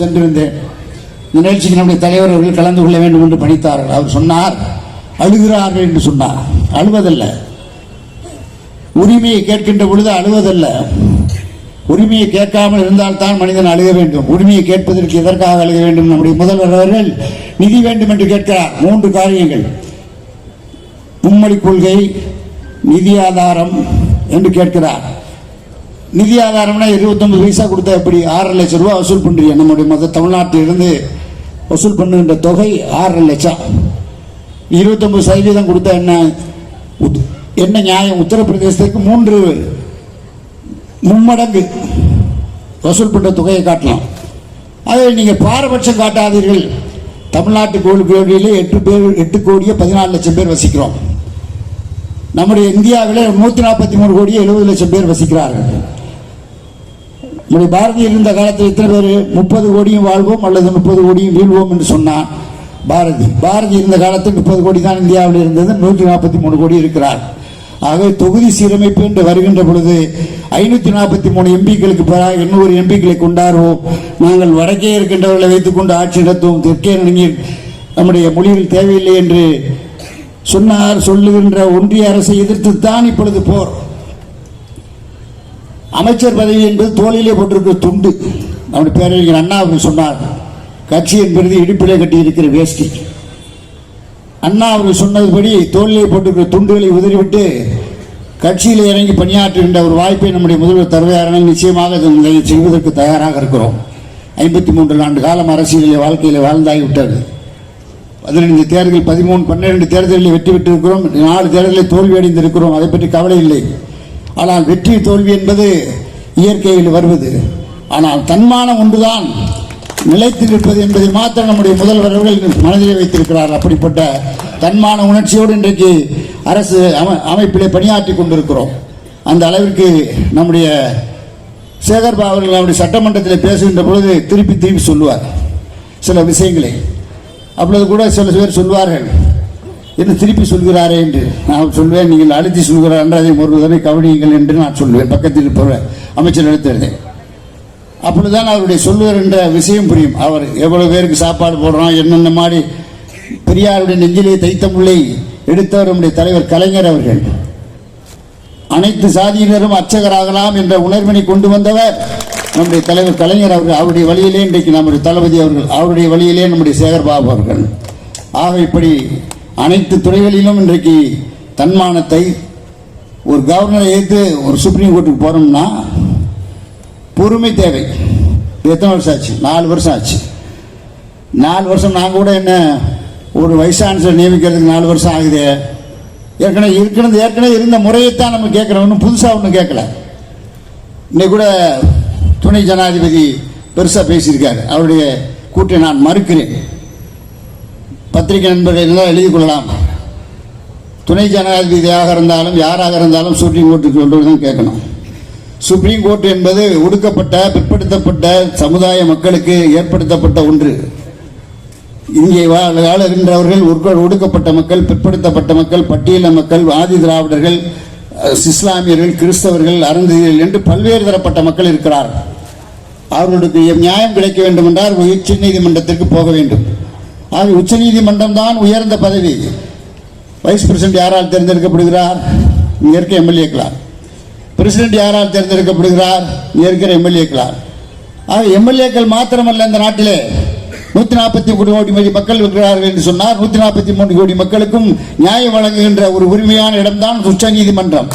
சென்றிருந்தேன். இந்த நிகழ்ச்சிக்கு நம்முடைய தலைவர் அவர்கள் கலந்து கொள்ள வேண்டும் என்று பணித்தார்கள். அவர் சொன்னார் அழுகிறார்கள் என்று சொன்னார். அழுவதல்ல. உரிமையை கேட்கின்ற பொழுது அழுவதல்ல. உரிமையை கேட்காமல் இருந்தால்தான் மனிதன் அழுக வேண்டும். உரிமையை கேட்பதற்கு எதற்காக அழுக வேண்டும்? நம்முடைய முதல்வர் அவர்கள் நிதி வேண்டும் என்று கேட்கிறார். மூன்று காரியங்கள். மும்மொழி கொள்கை நிதி ஆதாரம் என்று கேட்கிறார். நிதி ஆதாரம்னா இருபத்தொம்பது பைசா கொடுத்தா எப்படி? ஆறரை லட்சம் ரூபா வசூல் பண்றீங்க. நம்முடைய மொத்த தமிழ்நாட்டிலிருந்து வசூல் பண்ணுகின்ற தொகை ஆறரை லட்சம். இருபத்தொம்பது சதவீதம் கொடுத்தா என்ன? உத்- என்ன நியாயம்? உத்தரப்பிரதேசத்துக்கு மூன்று மும்மடங்கு வசூல் பண்ணுற தொகையை காட்டலாம். அதை நீங்கள் பாரபட்சம் காட்டாதீர்கள். தமிழ்நாட்டு கோடி எட்டு பேர் எட்டு கோடியே பதினாலு லட்சம் பேர் வசிக்கிறோம். நம்முடைய இந்தியாவில் நூற்றி நாற்பத்தி மூணு கோடியே எழுபது லட்சம் பேர் வசிக்கிறார்கள். இப்படி பாரதி இருந்த காலத்தில் இத்தனை பேர்? முப்பது கோடியும் வாழ்வோம் அல்லது முப்பது கோடியும் வீழ்வோம் என்று சொன்னான் பாரதி. பாரதி இருந்த காலத்தில் முப்பது கோடி தான் இந்தியாவில் இருந்தது நூற்றி நாற்பத்தி மூணு கோடி இருக்கிறார். ஆகவே தொகுதி சீரமைப்பு என்று வருகின்ற பொழுது ஐநூற்றி நாற்பத்தி மூணு எம்பிக்களுக்கு பதிலாக எண்ணூறு எம்பிக்களை கொண்டாடுவோம். நாங்கள் வடக்கே இருக்கின்றவர்களை வைத்துக்கொண்டு ஆட்சி நடத்துவோம். தெற்கே நடுங்கில் நம்முடைய மொழிகள் தேவையில்லை என்று சொன்னார் சொல்லுகின்ற ஒன்றிய அரசை எதிர்த்து தான் இப்பொழுது போர். அமைச்சர் பதவி என்பது தோளிலே போட்டிருக்கிற துண்டு. நம்முடைய பேரறிஞர் அண்ணா அவர்கள் சொன்னார். கட்சி என்பது இடுப்பிலே கட்டியிருக்கிற வேஷ்டி. அண்ணா அவர்கள் சொன்னதுபடி தோளிலே போட்டிருக்கிற துண்டுகளை உதறிவிட்டு கட்சியில் இறங்கி பணியாற்றுகின்ற ஒரு வாய்ப்பை நம்முடைய முதல்வர் தருவாரான நிச்சயமாக செய்வதற்கு தயாராக இருக்கிறோம். ஐம்பத்தி மூன்று ஆண்டு காலம் அரசியலில் வாழ்க்கையில் வாழ்ந்தாகிவிட்டது. பதினைந்து தேர்தல் பதிமூணு பன்னிரெண்டு தேர்தலில் வெற்றி பெற்றிருக்கிறோம். நாலு தேர்தலில் தோல்வி அடைந்திருக்கிறோம் அதை பற்றி கவலை இல்லை. ஆனால் வெற்றி தோல்வி என்பது இயற்கையில் வருவது. ஆனால் தன்மானம் ஒன்றுதான் நிலைத்து என்பதை மாத்திரம் நம்முடைய முதல்வர் அவர்கள் மனதிலே வைத்திருக்கிறார். அப்படிப்பட்ட தன்மான உணர்ச்சியோடு இன்றைக்கு அரசு அமை அமைப்பிலே பணியாற்றி கொண்டிருக்கிறோம். அந்த அளவிற்கு நம்முடைய சேகர்பா அவர்கள் அவருடைய சட்டமன்றத்தில் பேசுகின்ற பொழுது திருப்பி திருப்பி சொல்லுவார். சில விஷயங்களை. அப்பொழுது கூட சில பேர் சொல்வார்கள் என்று திருப்பி சொல்கிறாரே என்று? நான் சொல்வேன் நீங்கள் அழுத்தி சொல்கிறார் என்றதை ஒரு தடவை கவனியுங்கள் என்று நான் சொல்வேன். பக்கத்தில் இருப்பவர் அமைச்சர் எடுத்திருந்தேன் அப்பொழுதுதான் அவருடைய சொல்லுவர் என்ற விஷயம் புரியும். அவர் எவ்வளவு பேருக்கு சாப்பாடு போடுறோம் என்னென்ன மாதிரி பெரியாருடைய நெஞ்சிலே தைத்த முல்லை எடுத்தவர் நம்முடைய தலைவர் கலைஞர் அவர்கள். அனைத்து சாதியினரும் அர்ச்சகராகலாம் என்ற உணர்வினை கொண்டு வந்தவர் நம்முடைய தலைவர் கலைஞர் அவர்கள். அவருடைய வழியிலே இன்றைக்கு நம்முடைய தளபதி அவர்கள் அவருடைய வழியிலே நம்முடைய சேகர்பாபு அவர்கள். ஆக இப்படி அனைத்து துறைகளிலும் இன்றைக்கு தன்மானத்தை ஒரு கவர்னரை ஏற்று ஒரு சுப்ரீம் கோர்ட்டுக்கு போகிறோம்னா பொறுமை தேவை. எத்தனை வருஷம் ஆச்சு? நாலு வருஷம் ஆச்சு. நாலு வருஷம் நான் கூட என்ன ஒரு வயசானசரை நியமிக்கிறதுக்கு நாலு வருஷம் ஆகுது. ஏற்கனவே இருக்கிறது ஏற்கனவே இருந்த முறையைத்தான் நம்ம கேட்குறோம். ஒன்றும் புதுசாக ஒன்றும் கேட்கல. இன்னைக்கு கூட துணை ஜனாதிபதி பெருசாக பேசியிருக்காரு. அவருடைய கூட்டை நான் மறுக்கிறேன். பத்திரிகை நண்பர்கள் எல்லாம் எழுதி கொள்ளலாம் துணை ஜனாதிபதியாக இருந்தாலும் யாராக இருந்தாலும் சுப்ரீம் கோர்ட்டுக்கு சொல்றது தான் கேட்கணும். சுப்ரீம் கோர்ட் என்பது ஒடுக்கப்பட்ட பிற்படுத்தப்பட்ட சமுதாய மக்களுக்கு ஏற்படுத்தப்பட்ட ஒன்று. இங்கே வாழ வாழுகின்றவர்கள் ஒடுக்கப்பட்ட மக்கள் பிற்படுத்தப்பட்ட மக்கள் பட்டியல மக்கள் ஆதி திராவிடர்கள் இஸ்லாமியர்கள் கிறிஸ்தவர்கள் அருந்ததியர்கள் என்று பல்வேறு தரப்பட்ட மக்கள் இருக்கிறார். அவர்களுக்கு நியாயம் கிடைக்க வேண்டும் என்றால் உச்ச நீதிமன்றத்திற்கு போக வேண்டும். ஆக உச்ச நீதிமன்றம் தான் உயர்ந்த பதவி. வைஸ் பிரசிடென்ட் யாரால் தேர்ந்தெடுக்கப்படுகிறார்? இங்க இருக்க எம்எல்ஏக்களால் பிரசிடென்ட் யாரால் தேர்ந்தெடுக்கப்படுகிறார்? இங்க இருக்கிற எம்எல்ஏக்களால் ஆக எம்எல்ஏக்கள் மாத்திரமல்ல இந்த நாட்டிலே. நூத்தி நாற்பத்தி மூணு கோடி மதி மக்கள் இருக்கிறார்கள் என்று சொன்னார். நூத்தி நாற்பத்தி மூணு கோடி மக்களுக்கும் நியாயம் வழங்குகின்ற ஒரு உரிமையான இடம்தான் உச்ச நீதிமன்றம்.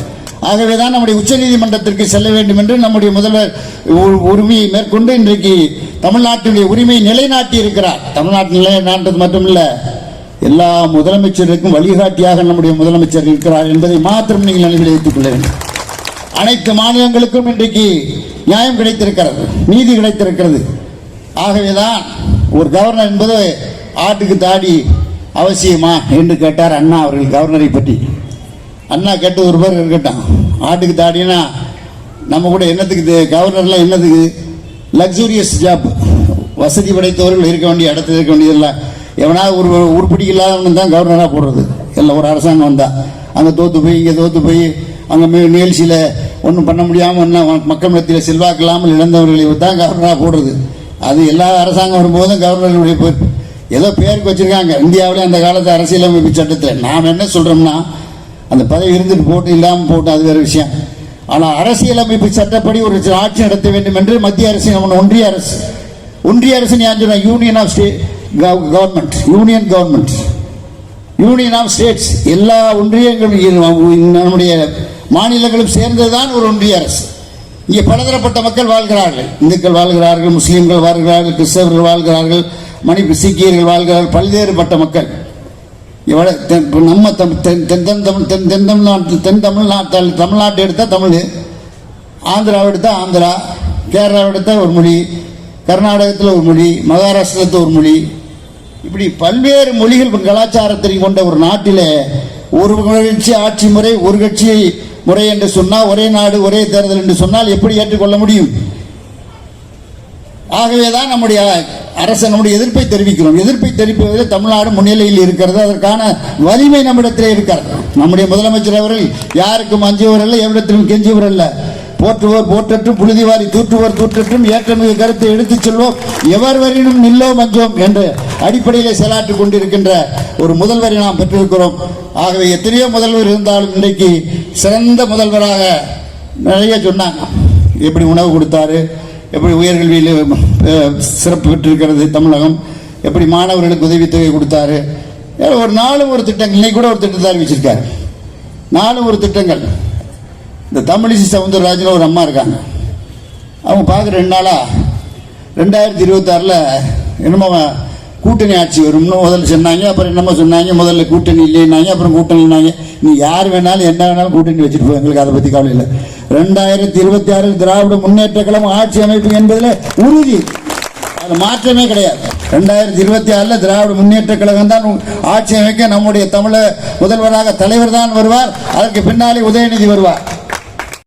ஆகவேதான் நம்முடைய உச்சநீதிமன்றத்திற்கு செல்ல வேண்டும் என்று நம்முடைய முதல்வர் உ- உரிமையை மேற்கொண்டு இன்றைக்கு தமிழ்நாட்டினுடைய உரிமையை நிலைநாட்டி இருக்கிறார் தமிழ்நாட்டு நிலைநாட்டது மட்டுமல்ல எல்லா முதலமைச்சருக்கும் வழிகாட்டியாக நம்முடைய முதலமைச்சர் இருக்கிறார் என்பதை மாத்திரம் நீங்கள் நினைவில் வைத்துக் கொள்ள வேண்டும். அனைத்து மாநிலங்களுக்கும் இன்றைக்கு நியாயம் கிடைத்திருக்கிறது நீதி கிடைத்திருக்கிறது. ஆகவேதான் ஒரு கவர்னர் என்பது ஆட்டுக்கு தாடி அவசியமா என்று கேட்டார் அண்ணா அவர்கள் கவர்னரை பற்றி. அண்ணா கெட்டு ஒரு பேர் இருக்கட்டும். ஆட்டுக்கு தாடினா நம்ம கூட என்னத்துக்கு கவர்னர்லாம் என்னதுக்கு லக்ஸூரியஸ் ஜாப் வசதி படைத்தவர்கள் இருக்க வேண்டிய இடத்துல இருக்க வேண்டியதில்லை. எவனாவது ஒரு உருப்படி இல்லாதவனு தான் கவர்னராக போடுறது. எல்லாம் ஒரு அரசாங்கம் வந்தால் அங்கே தோற்று போய் இங்கே தோற்று போய் அங்கே நிகழ்ச்சியில் ஒன்றும் பண்ண முடியாமல் மக்கள் மத்தியில் செல்வாக்கு இல்லாமல் இழந்தவர்களை தான் கவர்னராக போடுறது. அது எல்லா அரசாங்கம் வரும்போதும் கவர்னருடைய பொறுப்பு. ஏதோ பேருக்கு வச்சுருக்காங்க. இந்தியாவிலே அந்த காலத்து அரசியலமைப்பு சட்டத்தில். நாம் என்ன சொல்கிறோம்னா அந்த பதவி இருந்துட்டு போட்டு இல்லாமல் போட்டு அது வேற விஷயம். ஆனால் அரசியலமைப்பு சட்டப்படி ஒரு ஆட்சி நடத்த வேண்டும் என்று மத்திய அரசு நம்ம ஒன்றிய அரசு. ஒன்றிய அரசு ஞாபகம் union of state government union government union of states எல்லா ஒன்றியங்களும் நம்முடைய மாநிலங்களும் சேர்ந்ததுதான் ஒரு ஒன்றிய அரசு. இங்கே பலதரப்பட்ட மக்கள் வாழ்கிறார்கள். இந்துக்கள் வாழ்கிறார்கள் முஸ்லீம்கள் வாழ்கிறார்கள் கிறிஸ்தவர்கள் வாழ்கிறார்கள் மணிப்பு சீக்கியர்கள் வாழ்கிறார்கள் பல்வேறுபட்ட மக்கள். இவ்வளோ தென் நம்ம தம் தென் தென் தென் தமிழ் தென் தென் தமிழ்நாட்டு தென் தமிழ்நாட்டில் தமிழ்நாட்டை எடுத்தால் தமிழ் ஆந்திராவை எடுத்தால் ஆந்திரா கேரளாவை எடுத்தால் ஒரு மொழி கர்நாடகத்தில் ஒரு மொழி மகாராஷ்டிரத்தில் ஒரு மொழி. இப்படி பல்வேறு மொழிகள் கலாச்சாரத்தை கொண்ட ஒரு நாட்டிலே ஒரு கட்சி ஆட்சி முறை ஒரு கட்சி முறை என்று சொன்னால் ஒரே நாடு ஒரே தேர்தல் என்று சொன்னால் எப்படி ஏற்றுக்கொள்ள முடியும்? ஆகவே தான் நம்முடைய அரசு நம்முடைய எதிர்ப்பை தெரிவிக்கிறோம். எதிர்ப்பை தெரிவிப்பதில் தமிழ்நாடு முன்னிலையில் இருக்கிறது. அதற்கான வலிமை நம்மிடத்திலே இருக்கிறது. நம்முடைய முதலமைச்சர் அவர்கள் யாருக்கும் அஞ்சுவர் அல்ல எவ்விடத்திலும் கெஞ்சுவர் அல்ல. போற்றுவோர் போற்றட்டும் புழுதிவாரி தூற்றுவோர் தூற்றட்டும் ஏற்றமிகு கருத்தை எடுத்துச் செல்வோம். எவர் வரினும் நில்லோம் அஞ்சோம் என்று அடிப்படையிலே செயலாற்றிக் கொண்டிருக்கின்ற ஒரு முதல்வரை நாம் பெற்றிருக்கிறோம். ஆகவே எத்தனையோ முதல்வர் இருந்தாலும் இன்றைக்கு சிறந்த முதல்வராக நிறைய சொன்னாங்க. எப்படி உணவு கொடுத்தாரு எப்படி உயர்கல்வியில் சிறப்பு பெற்றிருக்கிறது தமிழகம் எப்படி மாணவர்களுக்கு உதவித்தொகை கொடுத்தாரு. ஒரு நாளும் ஒரு திட்டங்கள் இன்னைக்கு கூட ஒரு திட்டத்தை அறிவிச்சிருக்காரு. நாளும் ஒரு திட்டங்கள். இந்த தமிழிசை சவுந்தரராஜன் ஒரு அம்மா இருக்காங்க. அவங்க பார்க்க ரெண்டு நாளா ரெண்டாயிரத்தி இருபத்தாறில் என்னமோ கூட்டணி ஆட்சி வரும்னு முதல்ல சொன்னாங்க அப்புறம் என்னமோ சொன்னாங்க முதல்ல கூட்டணி இல்லைன்னாங்க அப்புறம் கூட்டணினாங்க நீ யார் வேணாலும் என்ன வேணாலும் கூட்டணி வச்சுட்டு போய் எங்களுக்கு அதை பற்றி கவலை இல்லை. ரெண்டாயிரத்தி இருபத்தி ஆறில் திராவிட முன்னேற்ற கழகம் ஆட்சி அமைப்பு என்பதில் உறுதி. அது மாற்றமே கிடையாது. ரெண்டாயிரத்தி இருபத்தி ஆறில் திராவிட முன்னேற்ற கழகம் தான் ஆட்சி அமைக்க நம்முடைய தமிழக முதல்வராக தலைவர் தான் வருவார். அதற்கு பின்னாலே உதயநிதி வருவார்.